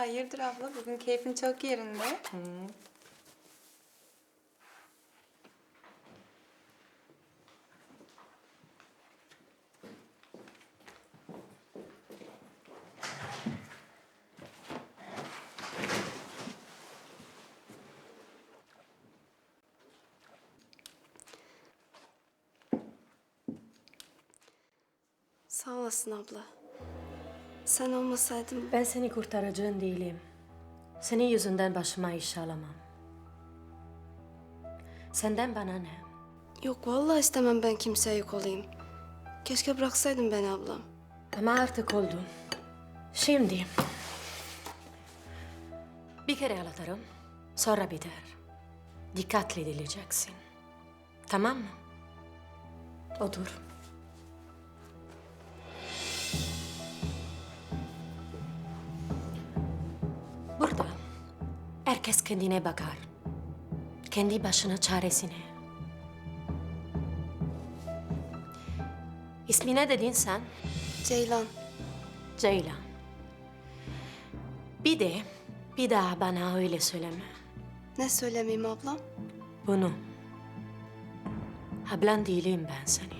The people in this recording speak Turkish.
Hayırdır abla? Bugün keyfin çok yerinde. Sağ olasın abla. Sen olmasaydın Ben seni kurtaracağın değilim. Senin yüzünden başıma iş alamam. Senden bana ne? Yok vallahi istemem ben kimseye yük olayım. Keşke bıraksaydın beni ablam. Ama artık oldu. Şimdi... Bir kere anlatırım, sonra biter. Dikkatli dinleyeceksin. Tamam mı? Otur. Herkes kendine bakar. Kendi başına çaresine. İsmi ne dedin sen? Ceylan. Ceylan. Bir de bir daha bana öyle söyleme. Ne söylemeyeyim ablam? Bunu. Ablan değilim ben senin.